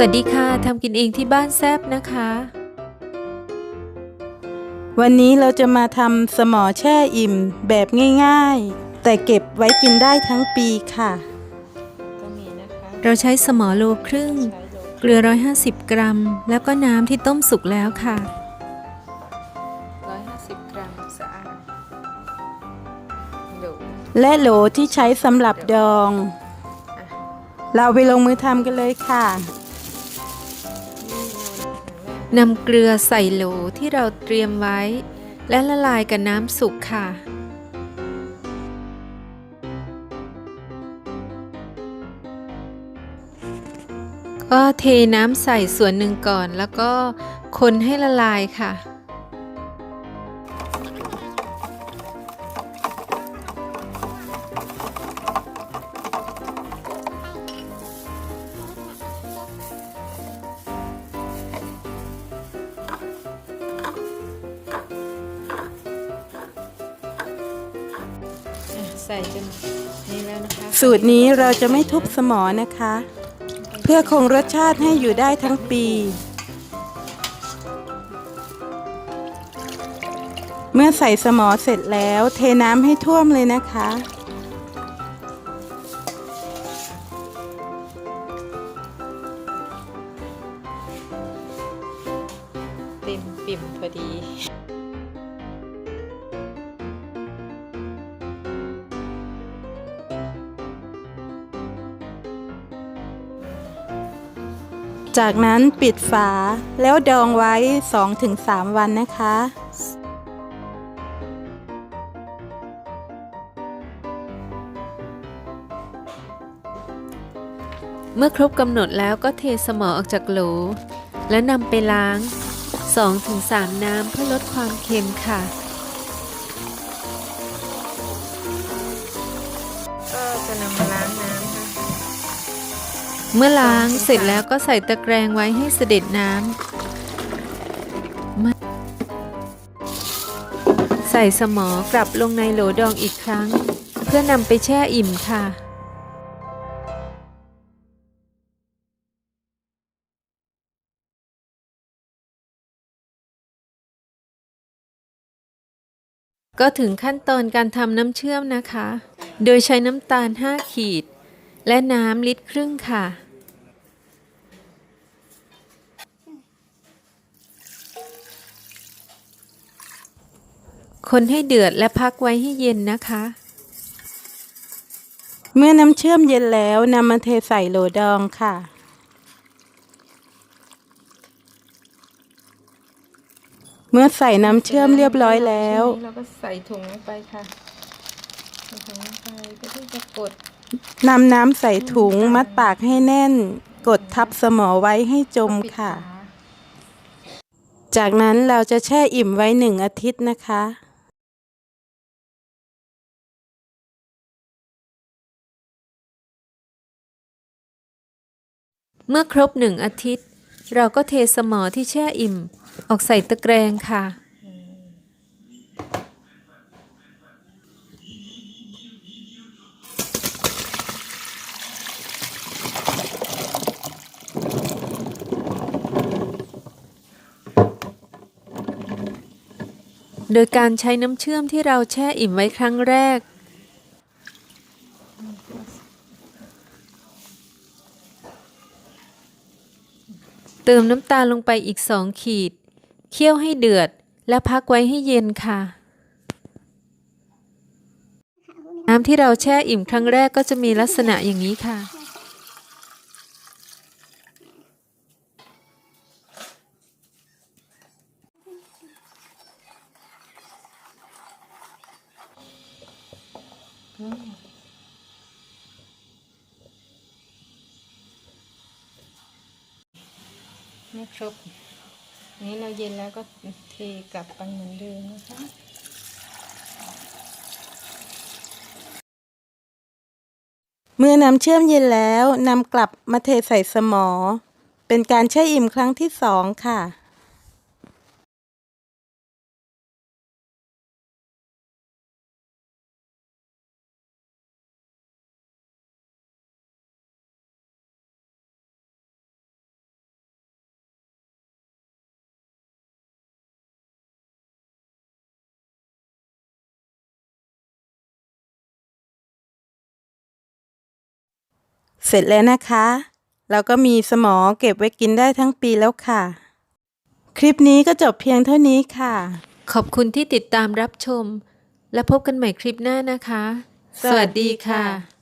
สวัสดีค่ะทำกินเองที่บ้านแซบนะคะ วันนี้เราจะมาทำสมอแช่อิ่มแบบง่ายๆ แต่เก็บไว้กินได้ทั้งปีค่ะก็มีนะคะเราใช้สมอโลครึ่งใช้โลเกลือ 150 กรัม แล้วก็น้ำที่ต้มสุกแล้วค่ะร้อยห้าสิบกรัมสะอาดโหลและโหลที่ใช้สำหรับดอง เราไปลงมือทำกันเลยค่ะ นำเกลือใส่โหลที่เราเตรียมไว้ และละลายกับน้ำสุกค่ะ ก็เทน้ำใส่ส่วนหนึ่งก่อนแล้วก็คนให้ละลายค่ะ ใส่จนนี่แล้วนะคะ สูตรนี้เราจะไม่ทุบสมอนะคะ เพื่อคงรสชาติให้อยู่ได้ทั้งปี เมื่อใส่สมอเสร็จแล้วเทน้ำให้ท่วมเลยนะคะเต็มปิ่มพอดี จากนั้นปิดฝาแล้วดองไว้ 2-3 วันนะคะ เมื่อครบกำหนดแล้วก็เทสมอออกจากโหล แล้วนำไปล้าง 2-3 น้ำเพื่อลดความเค็มค่ะก็จะนำมาล้างน้ำค่ะ เมื่อล้างเสร็จแล้วก็ใส่ตะแกรงไว้ให้เสด็จน้ำใส่สมอกลับลงในโหลดองอีกครั้ง เพื่อนำไปแช่อิ่มค่ะก็ถึงขั้นตอนการทำน้ำเชื่อมนะคะ โดยใช้น้ำตาล 5 ขีด และน้ำลิตรครึ่งค่ะ คนให้เดือดและพักไว้ให้เย็นนะคะ เมื่อน้ำเชื่อมเย็นแล้วนำมาเทใส่โหลดองค่ะเมื่อใส่น้ำเชื่อมเรียบร้อยแล้วทีนี้เราก็ใส่ถุงลงไปค่ะใส่ถุงลงไปเพื่อที่จะกด นำน้ำใส่ถุงมัดปากให้แน่น กดทับสมอไว้ให้จมค่ะ จากนั้นเราจะแช่อิ่มไว้หนึ่งอาทิตย์นะคะ เมื่อครบหนึ่งอาทิตย์ เราก็เทสมอที่แช่อิ่ม ออกใส่ตะแกรงค่ะ โดยการใช้น้ำเชื่อมที่เราแช่อิ่มไว้ครั้งแรก เติมน้ำตาลลงไปอีกสองขีด เคี่ยวให้เดือดและพักไว้ให้เย็นค่ะ น้ำที่เราแช่อิ่มครั้งแรกก็จะมีลักษณะอย่างนี้ค่ะ ไม่ครบนี้เราเย็นแล้วก็เทกลับไปเหมือนเดิมนะคะเมื่อน้ำเชื่อมเย็นแล้วนำกลับมาเทใส่สมอ เป็นการแช่อิ่มครั้งที่สองค่ะ เสร็จแล้วนะคะ เราก็มีสมอเก็บไว้กินได้ทั้งปีแล้วค่ะ คลิปนี้ก็จบเพียงเท่านี้ค่ะ ขอบคุณที่ติดตามรับชม และพบกันใหม่คลิปหน้านะคะ สวัสดีค่ะ